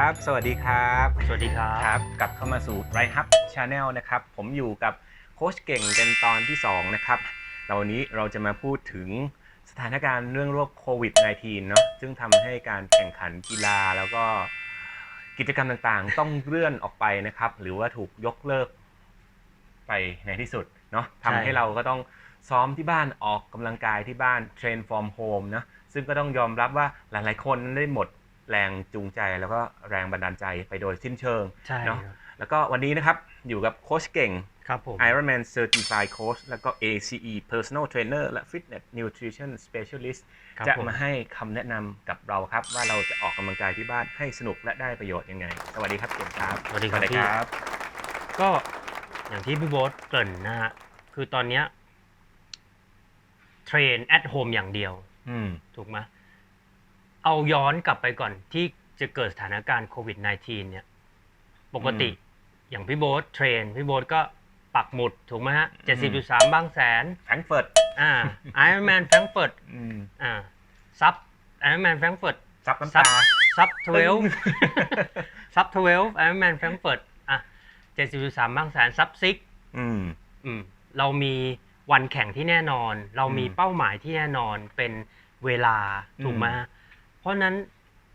ครับ สวัสดีครับ สวัสดีครับครับ กลับเข้ามาสู่ไรฮับชาแนลนะครับ ผมอยู่กับโค้ชเก่งเป็นตอนที่ 2 นะครับแล้ววันนี้เราจะมาพูดถึงสถานการณ์เรื่องโรคโควิด -19 เนาะซึ่งทำให้การแข่งขันกีฬาแล้วก็กิจกรรมต่างๆ ต้องเลื่อนออกไปนะครับ หรือว่าถูกยกเลิกไปในที่สุดเนาะทำให้เราก็ต้องซ้อมที่บ้านออกกำลังกายที่บ้านเทรนฟอร์มโฮมนะซึ่งก็ต้องยอมรับว่าหลายๆคนได้หมด แรงจูงใจแล้วก็แรงบันดาลใจไปโดยสิ้นเชิงใช่เนอะครับแล้วก็วันนี้นะครับอยู่กับโค้ชเก่งครับผม Ironman Certified Coach แล้วก็ ACE Personal Trainer และ Fitness Nutrition Specialist ครับจะผมมาให้คำแนะนำกับเราครับ ว่าเราจะออกกำลังกายที่บ้านให้สนุกและได้ประโยชน์ยังไง สวัสดีครับเก่งครับ สวัสดีครับพี่บก็อย่างที่พี่โบ๊ทเกริ่นนะฮะ คือตอนเนี้ยเทรน at home อย่างเดียวอืมถูกไหม เอาย้อนกลับไปก่อนที่จะเกิดสถานการณ์โควิด -19 เนี่ย ปกติอย่างพี่โบ๊ทเทรน พี่โบ๊ทก็ปักหมุดถูกไหมฮะอืม70.3บางแสนแฟรงก์เฟิร์ตอ่า Ironman Frankfurt อืมอ่าซับ Ironman Frankfurt ซับน้ำซับตาซับ12ซับ12 Ironman Frankfurt อะ70.3บางแสนซับ6อืมอืมเรามีวันแข่งที่แน่นอน เรามีอืมเป้าหมายที่แน่นอนเป็นเวลาอืมถูกไหม เพราะฉะนั้น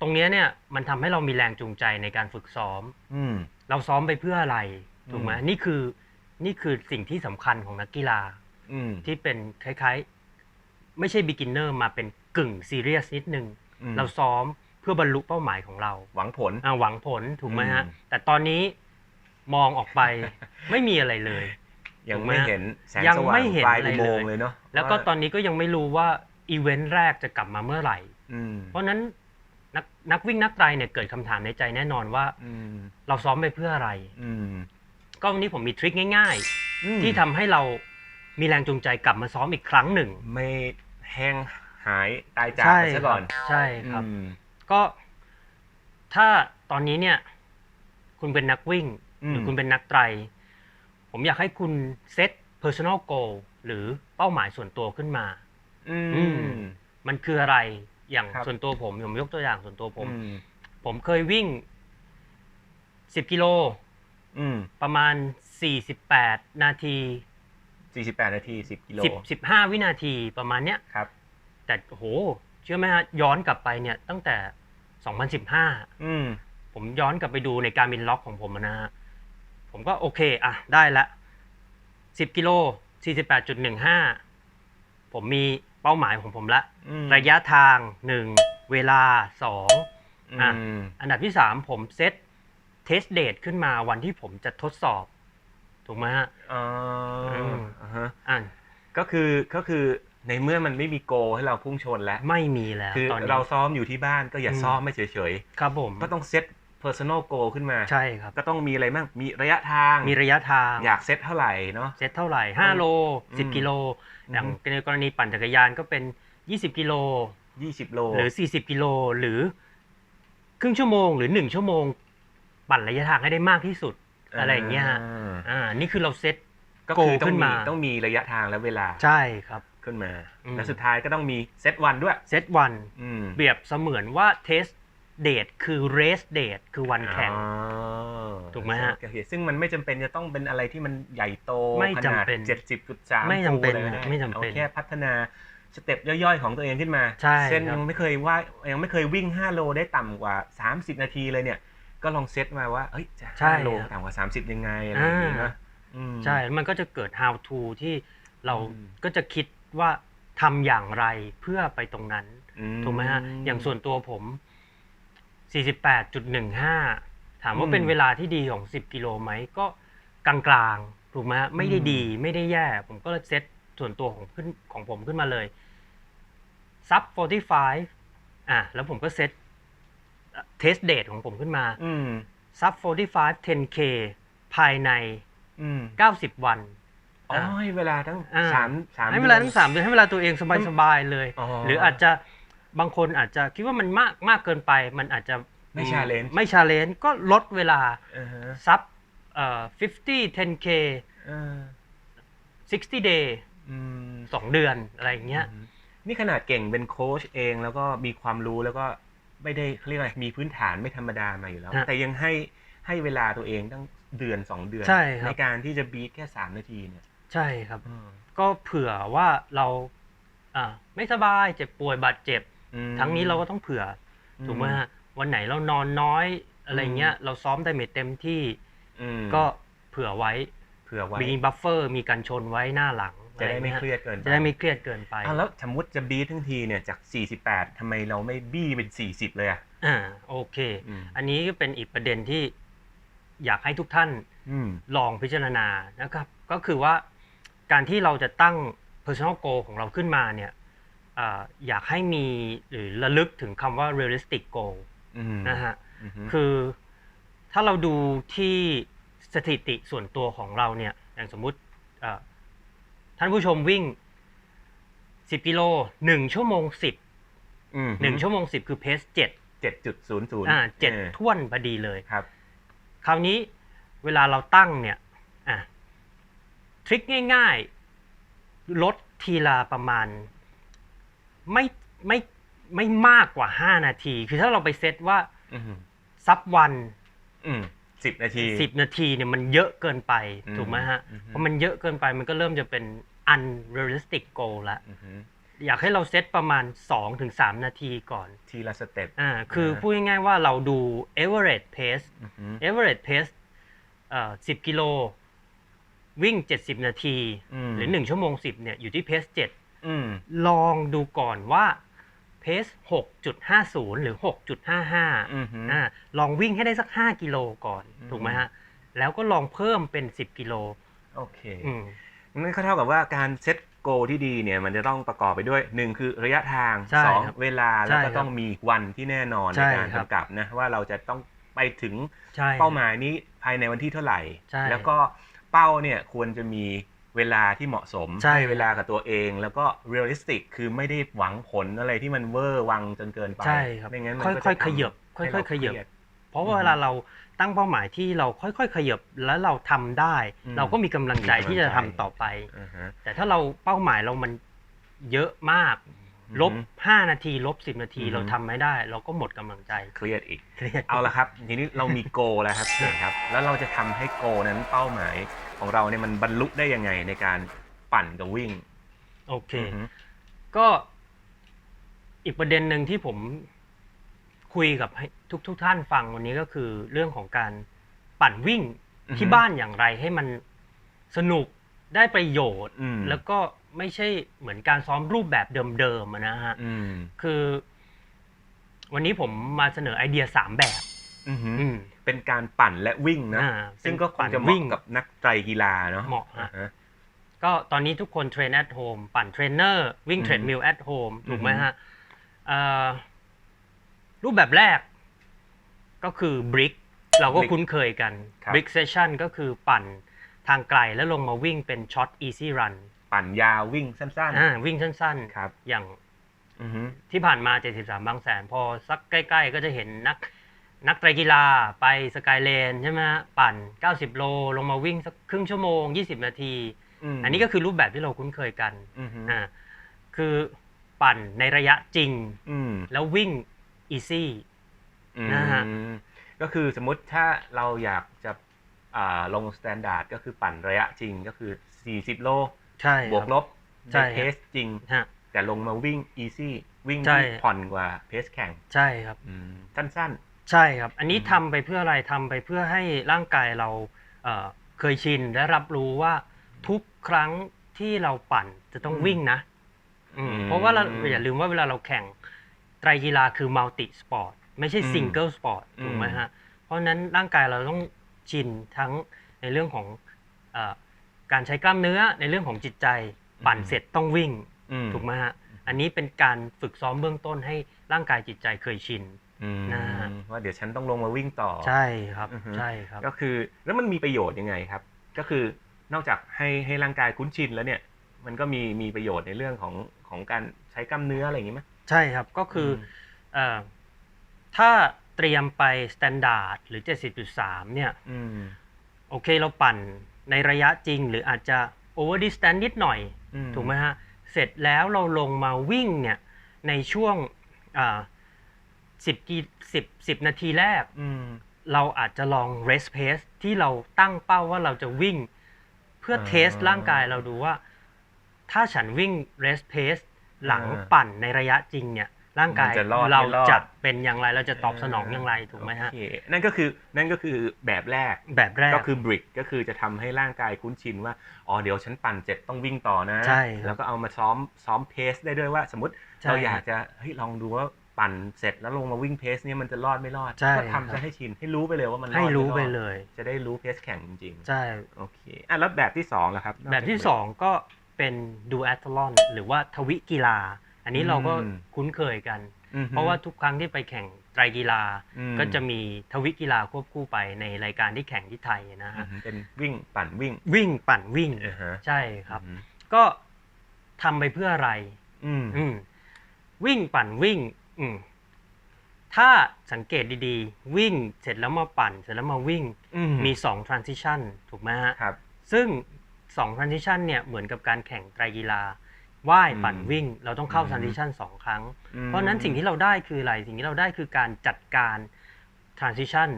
ตรงเนี้ยเนี่ยมันทำให้เรามีแรงจูงใจในการฝึกซ้อม อืม เราซ้อมไปเพื่ออะไรถูกไหมอืมนี่คือนี่คือสิ่งที่สำคัญของนักกีฬา อืม ที่เป็นคล้ายๆ ไม่ใช่ beginner มาเป็นกึ่ง serious นิดนึง อืม เราซ้อมเพื่อบรรลุเป้าหมายของเราหวังผล อ่าหวังผลถูกไหมฮะ อืม แต่ตอนนี้มองออกไป ไม่มีอะไรเลย ยังไม่เห็นแสงยังสว่างไม่เห็นปลายอะไรอุโมงเลยค์เลยเนาะแล้วก็าตอนนี้ก็ยังไม่รู้ว่าอีเวนต์แรกจะกลับมาเมื่อไหร่ อืมเพราะฉะนั้นนักนักวิ่งนักไตรเนี่ยเกิดคำถามในใจแน่นอนว่า อืมเราซ้อมไปเพื่ออะไร อืมก็วันนี้ผมมีทริคง่าย อืมๆ ที่ทำให้เรามีแรงจูงใจกลับมาซ้อมอีกครั้งหนึ่ง ไม่แห้งหายตายจากไปซะก่อนใช่ครับ อืมก็ถ้าตอนนี้เนี่ย คุณเป็นนักวิ่งอืมหรือคุณเป็นนักไตร ผมอยากให้คุณเซต personal goal หรือเป้าหมายส่วนตัวขึ้นมา อือืมมมันคืออะไร อย่างครับ ส่วนตัวผมผมยกตัวอย่างส่วนตัวผม อืมผมเคยวิ่ง10กิโลอืมประมาณ48นาทีสี่สิบแปดนาทีสิบกิโล10 15วินาทีประมาณเนี้ย ครับ แต่โห เชื่อไหมฮะย้อนกลับไปเนี่ยตั้งแต่ 2015 อืม ผมย้อนกลับไปดูในการบินล็อกของผมอะนะฮะผมก็โอเค อะ ได้ละ 10 กิโล 48.15 ผมมี เป้าหมายของผมละ อืมระยะทาง 1 เวลา 2 อะอืมอันดับที่ 3 ผมเซตเทสเดทขึ้นมาวันที่ผมจะทดสอบ ถูกไหมฮะอ๋อมอ่าฮะอะก็คือก็คือในเมื่อมันไม่มีโกให้เราพุ่งชนแล้ว ไม่มีแล้วคือตอนนี้ เราซ้อมอยู่ที่บ้านก็อย่าอืม ซ้อมไม่เฉยครับผม ๆ ก็ต้องเซต personal goal ขึ้นมา ใช่ครับ ก็ต้องมีอะไรบ้างมีระยะทาง มีระยะทาง อยากเซตเท่าไหร่เนาะเซตเท่าไหร่ 5 โลอืม10 กิโลอืมอย่างในกรณีปั่นจักรยานก็เป็น 20 กิโลยี่สิบโล หรือ 40 กิโล หรือ ครึ่งชั่วโมง หรือ 1 ชั่วโมง ปั่นระยะทางให้ได้มากที่สุด อะไรอย่างเงี้ยฮะาอ่า นี่คือเราเซตก็คือโกต้อขึ้งนมีมาต้องมีระยะทางและเวลา ใช่ครับขึ้นมาอืมและสุดท้ายก็ต้องมีเซตวันด้วย เซตวันอืมเปรียบเสมือนว่าเทส เดทคือเรสเดทคือวันแข่งอ๋อถูกไหมฮะโอเคซึ่งมันไม่จำเป็นจะต้องเป็นอะไรที่มันใหญ่โตไม่ขจำนาดเป็นเจ็ดสิบจุดสามไม่จำเป็นเลยก็ด้ไม่จำเป็นเอาแค่พัฒนาสเต็ปย่อยๆของตัวเองขึ้นมาใช่เส้นครับ ยังไม่เคยว่ายังไม่เคยวิ่ง 5 โลได้ต่ำกว่า 30 นาทีเลยเนี่ย ก็ลองเซตมาว่าเอ้ยจะใช่5โลครับต่ำกว่า 30 ยังไงอะไรอย่างงี้นะอืม ใช่แล้วมันก็จะเกิด how to ที่เราอืม ก็จะคิดว่าทำอย่างไรเพื่อไปตรงนั้น อื ถูกไหมฮะ อย่างส่วนตัวผม 48.15 ถามว่าเป็นเวลาที่ดีของ 10 กิโลไหมก็กลางๆถูกไหมฮะไม่ได้ดีไม่ได้แย่ ผมก็เลยเซตส่วนตัวของขึ้นของผมขึ้นมาเลยซับ45 อะ แล้วผมก็เซตเทสเดทของผมขึ้นมาอืมซับ45 10K ภายในอืม90 วันอ๋อให้เวลาทั้งอ่าสามสามให้เวลาดือนทั้งสามเดือนให้เวลาตัวเองสบายๆเลยอ๋อหรืออาจจะ บางคนอาจจะคิดว่ามันมากมากเกินไป มันอาจจะไม่ challenge ไม่ชาเลนจ์ก็ลดเวลาอ่าฮะซับเอ่อ50 10k เออ60 day อืมสองเดือนอะไรอย่างเงี้ยนี่ขนาดเก่งเป็นโค้ชเองแล้วก็มีความรู้แล้วก็ไม่ได้เขาเรียกอะไรมีพื้นฐานไม่ธรรมดามาอยู่แล้วฮะแต่ยังให้ให้เวลาตัวเองตั้งเดือนสองเดือนใช่ครับการที่จะบีทแค่สามนาทีเนี่ย ใช่ครับอืมก็เผื่อว่าเราอ่าไม่สบายเจ็บป่วยบาดเจ็บอืม ทั้งนี้เราก็ต้องเผื่ออมถูกไหมฮะวันไหนเรานอนน้อยอะไรเงี้ย เราซ้อมได้ไม่เต็มที่อืมก็เผื่อไว้เผื่อไว้มีบัฟเฟอร์มีกันชนไว้หน้าหลังจะได้ไม่อะเครรีงี้ยดเกินปจะได้ไม่เครียดเกินไปอ้าวแล้วสมมติจะบีททั้งทีเนี่ยจาก 48ทำไมเราไม่บี้เป็น 40 เลยอะอ่าโอเคอืมอันนี้ก็เป็นอีกประเด็นที่อยากให้ทุกท่านอืมลองพิจารณานะครับ ก็คือว่าการที่เราจะตั้ง personal goal ของเราขึ้นมาเนี่ย อ่าอยากให้มีหรือระลึกถึงคำว่า realistic goal อืมนะฮะอืมคือถ้าเราดูที่สถิติส่วนตัวของเราเนี่ย อย่างสมมุติเอ่อท่านผู้ชมวิ่ง 10 กิโล 1 ชั่วโมง 10อืม1ชั่วโมง 10 คือเพส7เจ็ดจุดศูนย์ศูนย์อ่าเจ็ดท่วนพอดีเลยครับ คราวนี้เวลาเราตั้งเนี่ยอะทริคง่าย ๆ ลดทีละประมาณ ไม่ไม่ไม่มากกว่า5นาที คือถ้าเราไปเซตว่าอืมซับวันอืมสิบนาทีสิบนาทีเนี่ยมันเยอะเกินไปอืมถูกไหมฮะอืมพอมันเยอะเกินไปมันก็เริ่มจะเป็น unrealistic goal ละอือฮึอยากให้เราเซตประมาณ 2-3 นาทีก่อน ทีละสเต็ปอ่าคืออ่าพูดง่ายๆว่าเราดู average pace อือฮึ average pace เอ่อ10 กิโล วิ่ง 70 นาทีมหรือ 1 ชั่วโมง 10 เนี่ย อยู่ที่ pace อืม7 ลองดูก่อนว่า pace 6.50 หรือ 6.55อือฮึอ่าลองวิ่งให้ได้สัก 5 กิโลก่อนอืมถูกไหมฮะ แล้วก็ลองเพิ่มเป็น 10 กิโล โอเคอืมนั่นก็เท่ากับว่าการเซตโกที่ดีเนี่ยมันจะต้องประกอบไปด้วยหนึ่งคือระยะทางใช่สองครับเวลาแล้วใช่ก็ครับต้องมีวันที่แน่นอนใช่ในการครับกำกับนะว่าเราจะต้องไปถึงใช่เป้าหมายนี้ภายในวันที่เท่าไหร่ใช่แล้วก็เป้าเนี่ยควรจะมี เวลาที่เหมาะสมใช่เวลากับตัวเอง แล้วก็เรียลลิสติกคือไม่ได้หวังผลอะไรที่มันเวอร์วังจนเกินไปใช่ครับไม่งั้นมันค่ก็อยจะๆขยับทำให้ค่อยๆขยับเราเครีดเพราะว่าอืมเวลาเราตั้งเป้าหมายที่เราค่อยๆขยับแล้วเราทำได้อืมเราก็มีกำลังใจมีกำลังที่จะใจทำต่อไปอ่าฮะแต่ถ้าเราเป้าหมายเรามันเยอะมากลบอือฮึ5นาทีลบ10นาทีอือฮึเราทำไม่ได้ เราก็หมดกำลังใจเครียดอีกเครียดเอาละครับ ทีนี้เรามีโกแล้วครับเก่งครับ แล้วเราจะทำให้โกนั้นเป้าหมาย ของเราเนี่ยมันบรรลุได้ยังไงในการปั่นกับวิ่ง โอเค อือฮึก็อีกประเด็นหนึ่งที่ผมคุยกับให้ทุกทุกท่านฟังวันนี้ก็คือเรื่องของการปั่นวิ่งอือฮึที่บ้านอย่างไรให้มันสนุกได้ประโยชน์ อืม แล้วก็ไม่ใช่เหมือนการซ้อมรูปแบบเดิมๆอะนะฮะ อืม คือ วันนี้ผมมาเสนอไอเดียสามแบบอือฮึอืม เป็นการปั่นและวิ่งนะอ่าซึ่งก็คปั่งนจะเหวิ่มาะงกับนักไตรกีฬาเนาะเหมาะฮะอ่าฮะก็ตอนนี้ทุกคนเทรน at home ปั่นเทรนเนอร์วิ่งอือฮึเทรดมิล at home ถูกไหมอือฮึฮะเอ่อรูปแบบแรกก็คือ brick เราก็คุ้นเคยกันครับ brick session ก็คือปั่นทางไกลแล้วลงมาวิ่งเป็น short easy run ปั่นยาววิ่งสั้นอ่าวิ่งสั้นๆครับๆอย่างอือฮึที่ผ่านมา 73 บางแสน พอสักใกล้ ๆ ก็จะเห็นนัก นักไตรกีฬาไปสกายเลนใช่ไหมฮะปั่น 90 โล ลงมาวิ่งสักครึ่งชั่วโมง 20 นาทีมอันนี้ก็คือรูปแบบที่เราคุ้นเคยกันอือฮึอ่าคือปั่นในระยะจริงอืมแล้ววิ่ง easy นะฮะอืมก็คือสมมุติถ้าเราอยากจะอ่าลงสแตนดาร์ดก็คือปั่นระยะจริงก็คือ 40 โลใช่บวกครับลบใช่ในเพสจริงฮะแต่ลงมาวิ่ง easy วิ่งใช่ที่ผ่อนกว่าเพสแข่ง ใช่ครับอืมสั้น ใช่ครับ อันนี้อืมทำไปเพื่ออะไรทำไปเพื่อให้ร่างกายเราเอ่อเคยชินและรับรู้ว่าทุกครั้งที่เราปั่นจะต้องวิ่งนะอืมอืม เพราะว่าเราอย่าลืมว่าเวลาเราแข่งไตรกีฬาคือมัลติสปอร์ตไม่ใช่อืมซิงเกิลสปอร์ตอืมถูกไหมฮะ เพราะฉะนั้นร่างกายเราต้องชินทั้งในเรื่องของเออการใช้กล้ามเนื้อในเรื่องของจิตใจปั่นเสร็จต้องวิ่งๆอืมถูกไหมฮะ อันนี้เป็นการฝึกซ้อมเบื้องต้นให้ร่างกายจิตใจเคยชินอืม นะฮะว่าเดี๋ยวฉันต้องลงมาวิ่งต่อใช่ครับอือฮึใช่ครับ ก็คือแล้วมันมีประโยชน์ยังไงครับ ก็คือนอกจากให้ให้ร่างกายคุ้นชินแล้วเนี่ยมันก็มีมีประโยชน์ในเรื่องของของการใช้กล้ามเนื้ออะไรอย่างนี้ไหมใช่ครับก็คืออเอ่อถ้าเตรียมไปสแตนดาร์ดหรือ 70.3 เนี่ยอืมโอเคเราปั่นในระยะจริง หรืออาจจะโอเวอร์ดิสแตนนิดหน่อยอืมถูกไหมฮะ เสร็จแล้วเราลงมาวิ่งเนี่ยในช่วง อ่า10กี10 10นาทีแรกอืมเราอาจจะลอง rest pace ที่เราตั้งเป้าว่าเราจะวิ่ง เพื่ออ่าเทสร่างกายเราดูว่า ถ้าฉันวิ่ง rest pace หลังอ่าปั่นในระยะจริงเนี่ยร่างกายมันจะรอดเราไม่รอดจะเป็นอย่างไรเราจะตอบสนองอย่างไรถูกไหมฮะโอเคนั่นก็คือนั่นก็คือแบบแรกแบบแรกก็คือบริกก็คือจะทำให้ร่างกายคุ้นชินว่าอ๋อเดี๋ยวฉันปั่นเสร็จต้องวิ่งต่อนะใช่ครับแล้วก็เอามาซ้อมซ้อมเพสได้ด้วยว่า สมมติใช่เราอยากจะเฮ้ยลองดูว่า ปั่นเสร็จแล้วลงมาวิ่งเพสเนี่ยมันจะรอดไม่รอด ใช่ก็ครับทำจะให้ชินให้รู้ไปเลยว่ามันอดให้รู้ม่อดไปเลย จะได้รู้เพสแข่งจริงใช่ๆโอเคอะแล้วแบบที่สองล่ะครับนอกแบบที่จากสองก็เป็นดูแอตลอนหรือว่าทวิกีฬา อันนี้เราก็อืมคุ้นเคยกันอือฮึเพราะว่าทุกครั้งที่ไปแข่งไตรกีฬาอืมก็จะมีทวิกีฬาควบคู่ไปในรายการที่แข่งที่ไทยนะอืฮะอฮึเป็นวิ่งปั่นวิ่ง วิ่งปั่นวิ่งอ่าฮะใช่ครับอือฮึก็ทำไปเพื่ออะไร อืมอืมวิ่งปั่นวิ่ง อืมถ้าสังเกตดีๆ วิ่งเสร็จแล้วมาปั่น เสร็จแล้วมาวิ่งอืมีสอง transition ถูกไหมฮะครับ ซึ่งสอง transition เนี่ยเหมือนกับการแข่งไตรกีฬาว่ายอืมปั่นวิ่ง เราต้องเข้า อืม transition สองครั้ง อืม เพราะฉะนั้นสิ่งที่เราได้คืออะไร สิ่งที่เราได้คือการจัดการ transition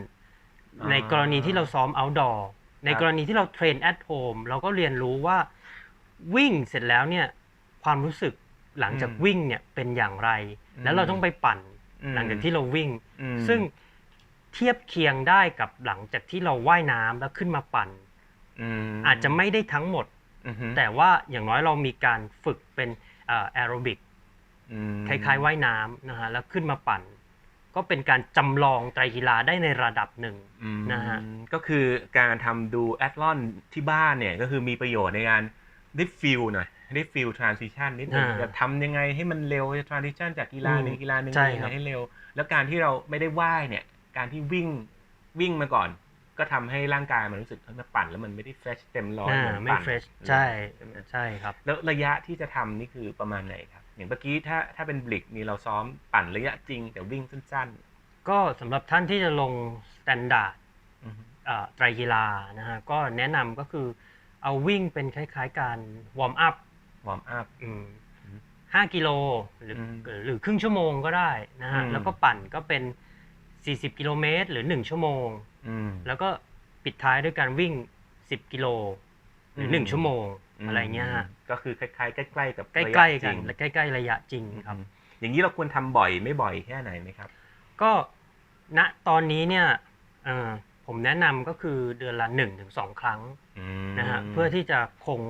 อ่าในกรณีที่เราซ้อม outdoor ในครับกรณีที่เราเทรน at home เราก็เรียนรู้ว่าวิ่งเสร็จแล้วเนี่ยความรู้สึก หลังจากอืมวิ่งเนี่ยเป็นอย่างไรอืมแล้วเราต้องไปปั่นอืมหลังจากที่เราวิ่งอืมซึ่งเทียบเคียงได้กับหลังจากที่เราว่ายน้ำแล้วขึ้นมาปั่นมอาจจะไม่ได้ทั้งหมดอือฮึแต่ว่าอย่างน้อยเรามีการฝึกเป็นแอโรบิกอืมคล้ายๆว่ายน้ำนะฮะแล้วขึ้นมาปั่น ก็เป็นการจำลองไตรกีฬาได้ในระดับหนึ่งอืมนะฮะก็คือการทำดูแอตลอนที่บ้านเนี่ยก็คือมีประโยชน์ในการได้ฟิลหน่อย ได้ฟิลทรานซิชันนิดนึงอ่าจะทำยังไงให้มันเร็วทรานซิชันจากกีฬาหนึ่อืงมกีฬาหนึ่งใช่ยังครัไงบให้เร็ว แล้วการที่เราไม่ได้ว่ายเนี่ย การที่วิ่งวิ่งมาก่อน ก็ทำให้ร่างกายมันรู้สึกมันปั่นแล้วมันไม่ได้เฟรชเต็มร้อยอ่าเหมือนไม่ปั่นเฟรชใช่ใช่ไหมใช่ครับ แล้วระยะที่จะทำนี่คือประมาณไหนครับ อย่างเมื่อกี้ถ้าถ้าเป็นบลิกนี่เราซ้อมปั่นระยะจริง แต่วิ่งสั้นก็สำหรับท่านที่จะลงสแตนดาร์ดๆอือฮึไตรกีฬานะฮะก็แนะนำก็คือเอาวิ่งเป็นคล้าย ๆ การวอร์มอัพ วอร์มอัพอืมอืมห้ากิโลหรืออมหรือครึ่งชั่วโมงก็ได้นะฮะอืมแล้วก็ปั่นก็เป็น 40 กิโลเมตร หรือ 1 ชั่วโมงอืมแล้วก็ปิดท้ายด้วยการวิ่ง 10 กิโลหรืออืม1ชั่วโมง อะไรเงี้ยฮะ ก็คือคล้ายๆ ใกล้ๆกับใกระยะล้ๆจกัรินงและใกล้ๆระยะจริงครับอืมอย่างนี้เราควรทำบ่อยไม่บ่อยแค่ไหนไหมครับ ก็ณตอนนี้เนี่ยเอ่อผมแนะนำก็คือเดือนละ1-2 ครั้งอืมนะฮะเพื่อที่จะคง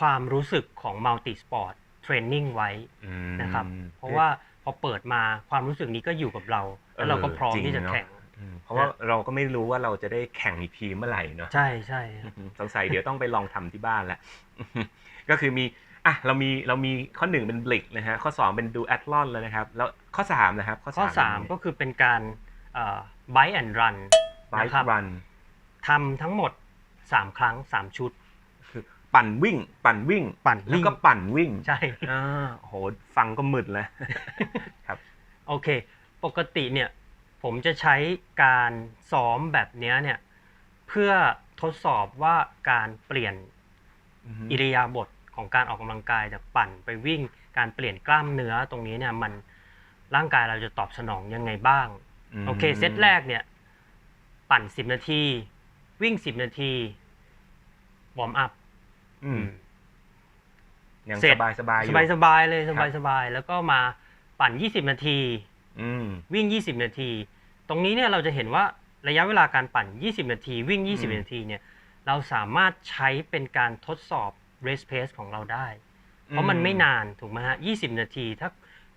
ความรู้สึกของมัลติสปอร์ตเทรนนิ่งไว้อืมนะครับ เพราะว่าพอเปิดมาความรู้สึกนี้ก็อยู่กับเรา แล้วเราก็พร้อมเออจริงที่จะเนอะแข่งอืมเพราะว่าเราก็ไม่รู้ว่าเราจะได้แข่งอีกทีเมื่อไหร่เนาะใช่ใช่ครับอืมสงสัยเดี๋ยวต้องไปลองทำที่บ้านแหละก็คือมีอะเรามีเรามีข้อหนึ่งเป็นบลิกนะฮะข้อสองเป็นดูแอตลอนแล้วนะครับ แล้วข้อสามนะครับ ข้อข้อสาม3ก็คือเป็นการไบแอนด์รันไบนะค์ครับรันทำทั้งหมด3ครั้ง3ชุดคือ ปั่นวิ่ง ปั่นวิ่งปั่นแล้ววิ่งก็ปั่นวิ่งใช่อ่าโหฟังก็มึนแล้วครับ โอเค ปกติเนี่ย ผมจะใช้การซ้อมแบบเนี้ยเนี่ย เพื่อทดสอบว่าการเปลี่ยนอิริยาบถของการออกกำลังกายจากปั่นไปวิ่ง การเปลี่ยนกล้ามเนื้อตรงนี้เนี่ยมันร่างกายเราจะตอบสนองยังไงบ้างมโอเค เซตแรกเนี่ย ปั่น10นาที วิ่ง10นาทีวอร์มอัพ อืมยังเสร็สจบายสบายอสยู่บายสบายๆเลยครัสบบายสบายๆแล้วก็มาปั่น 20 นาที อืม วิ่ง 20 นาที ตรงนี้เนี่ยเราจะเห็นว่าระยะเวลาการปั่น 20 นาที วิ่ง อืม 20 นาทีเนี่ยเราสามารถใช้เป็นการทดสอบ race pace ของเราได้ เพราะมันไม่นานถูกไหมฮะ 20 นาที ถ้า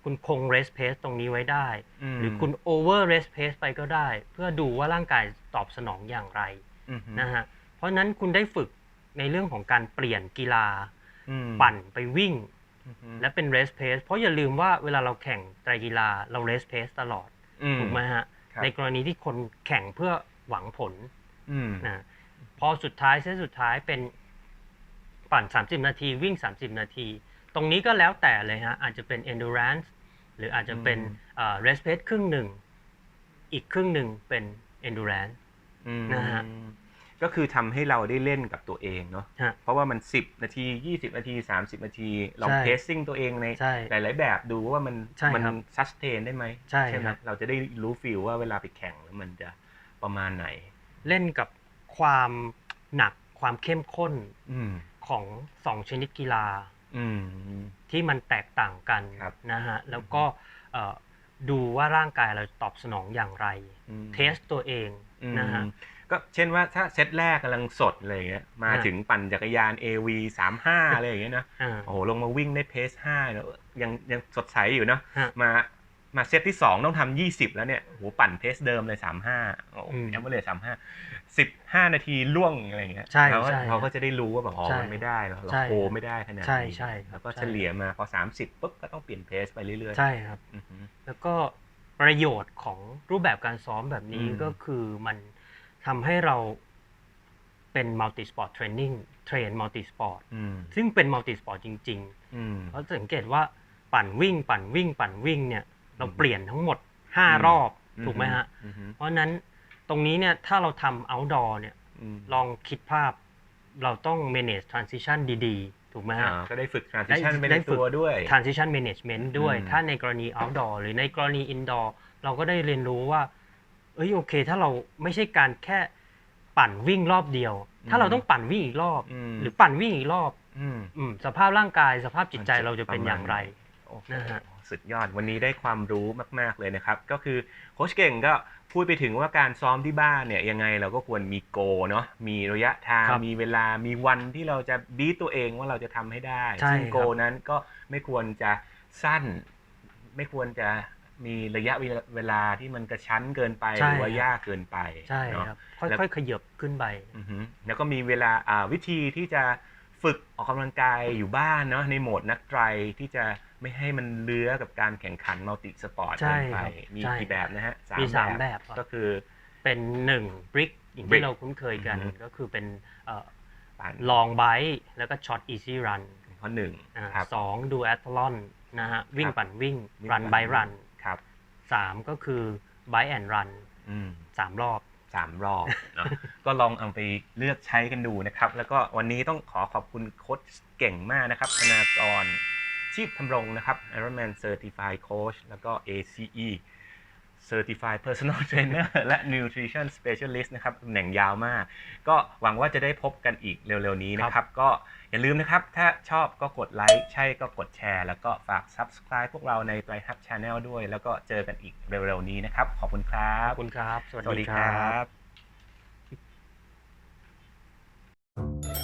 คุณคง race pace ตรงนี้ไว้ได้ มหรือคุณ over race pace ไปก็ได้ เพื่อดูว่าร่างกายตอบสนองอย่างไรอืมนะฮะเพราะฉะนั้นคุณได้ฝึก ในเรื่องของการเปลี่ยนกีฬาอืมปั่นไปวิ่งอืมและเป็น race pace เพราะอย่าลืมว่าเวลาเราแข่งไตรกีฬาเรา race pace ตลอดอืถูกไหมฮะครับในกรณีที่คนแข่งเพื่อหวังผลอืมนะพอสุดท้ายเซตสุดท้ายเป็นปั่น 30 นาที วิ่ง 30 นาที ตรงนี้ก็แล้วแต่เลยฮะ อาจจะเป็น endurance หรืออาจจะเป็นอืมเอ่อ race pace ครึ่งหนึ่ง อีกครึ่งหนึ่งเป็น endurance อืมนะฮะ ก็คือทำให้เราได้เล่นกับตัวเองเนาะฮะเพราะว่ามัน 10 นาที 20 นาที 30 นาทีลองใช่เทสซิ่งตัวเองในใช่หลาย ๆ แบบดูว่ามันใช่มัครับซัสเทนได้ไหมใช่ไหมครับเราจะได้รู้ฟิลว่าเวลาไปแข่งแล้วมันจะประมาณไหน เล่นกับความหนักความเข้มข้นอืมของสองชนิดกีฬาอืมที่มันแตกต่างกันครับนะฮะแล้วก็เอ่อดูว่าร่างกายเราตอบสนองอย่างไรอืมเทสตัวเองอืมนะฮะ ก็เช่นว่าถ้าเซตแรกกำลังสดอะไรอย่างเงี้ยมาฮะถึงปั่นจักรยาน AV 35อะไรอย่างเงี้ยนะอ่าโอ้โหลงมาวิ่งได้เพส5แล้วยังยังสดใสอยู่เนาะฮะมามาเซตที่ 2 ต้องทำ20 แล้วเนี่ยโอ้โหปั่นเพสเดิมเลย 35โอ้อืมแอมเบอร์เลย35 15 นาทีล่วงอะไรอย่างเงี้ยใช่เขาก็ใช่เขาก็จะได้รู้ว่าแบบอ๋อใช่มันไม่ได้เราเราใช่โคไม่ได้ขนาดใช่นี้ใช่ครับแล้วก็ใช่เฉลี่ยมาพอ 30ปุ๊บก็ต้องเปลี่ยนเพสไปเรื่อยๆใช่ครับอือฮึแล้วก็ประโยชน์ของรูปแบบการซ้อมแบบนี้อืมก็คือมัน ทำให้เราเป็นมัลติสปอร์ตเทรนนิ่งเทรนมัลติสปอร์ตอืมซึ่งเป็นมัลติสปอร์ตจริงอืมๆเพราะสังเกตว่าปั่นวิ่ง ปั่นวิ่ง ปั่นวิ่งเนี่ยเราอืมเปลี่ยนทั้งหมดอืม5รอบถูกไหมฮะอือฮึเพราะฉะนั้นตรงนี้เนี่ยถ้าเราทำ outdoor เนี่ยมลองคิดภาพเราต้อง manage transition ดีๆ ถูกไหมฮะอ่าก็ได้ฝึก transition ได้ไปในได้ฝึกตัวด้วย transition management ด้วยอืมถ้าในกรณี outdoor หรือในกรณี indoor เราก็ได้เรียนรู้ว่า เอ้ยโอเค ถ้าเราไม่ใช่การแค่ปั่นวิ่งรอบเดียว ถ้าเราต้องปั่นวิ่งอีกรอบอืมหรือปั่นวิ่งอีกรอบอืมอืมสภาพร่างกายสภาพจิตใจเราจะเป็นอย่างไรโอ้โหนะฮะสุดยอดวันนี้ได้ความรู้มาก ๆ เลยนะครับ ก็คือโค้ชเก่งก็พูดไปถึงว่าการซ้อมที่บ้านเนี่ยยังไงเราก็ควรมีโกเนาะมีระยะทางครับมีเวลามีวันที่เราจะบีตตัวเองว่าเราจะทำให้ได้ใช่ซึ่งโกครับนั้นก็ไม่ควรจะสั้น ไม่ควรจะ มีระยะเวลาที่มันกระชั้นเกินไปหรือว่ายากเกินไปใช่เนาะครับแล้วค่อยๆขยับขึ้นไปอือฮึแล้วก็มีเวลาอ่าวิธีที่จะฝึกออกกำลังกายอยู่บ้านเนาะในโหมดนักไตรที่จะไม่ให้มันเลื้อกับการแข่งขันมัลติสปอร์ตใช่เกินไปครับมีใช่กี่แบบนะฮะมีสามแบบครับก็คือเป็นหนึ่งบริกอย่าง brick ที่เราคุ้นเคยกันอือฮึก็คือเป็นเอ่อปั่นลองไบค์แล้วก็ช็อตอีซี่รันข้อหนึ่งอ่าครับสองดูแอตลอนนะฮะวิ่งครับปั่นวิ่งวิ่งรันปั่นไบรันครับ สามก็คือไบแอนรันอืม สามรอบ สามรอบเนาะ ก็ลองเอาไปเลือกใช้กันดูนะครับ แล้วก็วันนี้ต้องขอขอบคุณโค้ชเก่งมากนะครับธนากรชีพทำรงนะครับ Ironman Certified Coach แล้วก็ ACE Certified Personal Trainer และ Nutrition Specialist นะครับตำแหน่งยาวมาก ก็หวังว่าจะได้พบกันอีกเร็วๆนี้นะครับ ก็อย่าลืมนะครับ ถ้าชอบก็กดไลค์ใช่ก็กดแชร์ แล้วก็ฝาก Subscribe พวกเราใน b r i g h t Hub Channel ด้วย แล้วก็เจอกันอีกเร็วๆนี้นะครับ ขอบคุณครัขบอบคุณครับ สวัสสวัสดีดีคครัรับบ